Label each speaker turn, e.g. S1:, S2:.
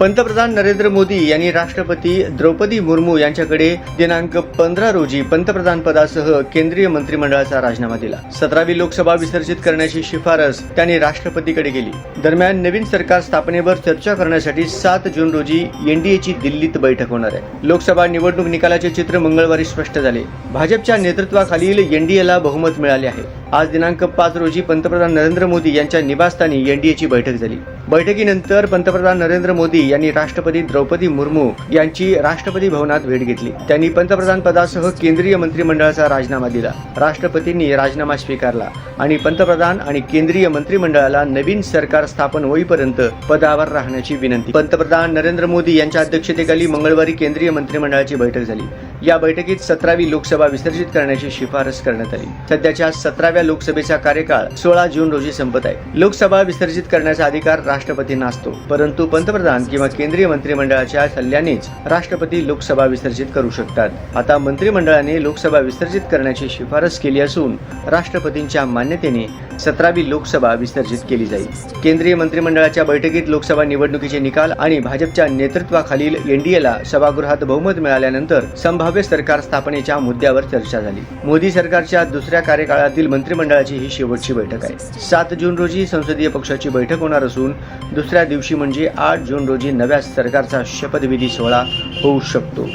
S1: पंतप्रधान नरेंद्र मोदी यांनी राष्ट्रपती द्रौपदी मुर्मू यांच्याकडे दिनांक पंधरा रोजी पंतप्रधान पदासह केंद्रीय मंत्रिमंडळाचा राजीनामा दिला. सतरावी लोकसभा विसर्जित करण्याची शिफारस त्यांनी राष्ट्रपतीकडे केली. दरम्यान नवीन सरकार स्थापनेवर चर्चा करण्यासाठी सात जून रोजी एनडीएची दिल्लीत बैठक होणार आहे. लोकसभा निवडणूक निकालाचे चित्र मंगळवारी स्पष्ट झाले. भाजपच्या नेतृत्वाखालील एनडीएला बहुमत मिळाले आहे. आज दिनांक पाच रोजी पंतप्रधान नरेंद्र मोदी यांच्या निवासस्थानी एनडीएची बैठक झाली. बैठकीनंतर पंतप्रधान नरेंद्र मोदी यांनी राष्ट्रपती द्रौपदी मुर्मू यांची राष्ट्रपती भवनात भेट घेतली. त्यांनी पंतप्रधान पदासह केंद्रीय मंत्रिमंडळाचा राजीनामा दिला. राष्ट्रपतींनी राजीनामा स्वीकारला आणि पंतप्रधान आणि केंद्रीय मंत्रिमंडळाला नवीन सरकार स्थापन होईपर्यंत पदावर राहण्याची विनंती. पंतप्रधान नरेंद्र मोदी यांच्या अध्यक्षतेखाली मंगळवारी केंद्रीय मंत्रिमंडळाची बैठक झाली. या बैठकीत सतरावी लोकसभा विसर्जित करण्याची शिफारस करण्यात आली. सध्याच्या सतराव्या लोकसभेचा कार्यकाळ सोळा जून रोजी संपत आहे. लोकसभा विसर्जित करण्याचा अधिकार राष्ट्रपतींना असतो परंतु पंतप्रधान किंवा केंद्रीय मंत्रिमंडळाच्या सल्ल्यानेच राष्ट्रपती लोकसभा विसर्जित करू शकतात. आता मंत्रिमंडळाने लोकसभा विसर्जित करण्याची शिफारस केली असून राष्ट्रपतींच्या मान्यतेने सतरावी लोकसभा विसर्जित केली जाईल. केंद्रीय मंत्रिमंडळाच्या बैठकीत लोकसभा निवडणुकीचे निकाल आणि भाजपच्या नेतृत्वाखालील एनडीएला सभागृहात बहुमत मिळाल्यानंतर संभाव्य सरकार स्थापनेच्या मुद्द्यावर चर्चा झाली. मोदी सरकारच्या दुसऱ्या कार्यकाळातील मंत्रिमंडळाची ही शेवटची बैठक आहे. सात जून रोजी संसदीय पक्षाची बैठक होणार असून दुसऱ्या दिवशी म्हणजे आठ जून रोजी नव्या सरकारचा शपथविधी सोहळा होऊ शकतो.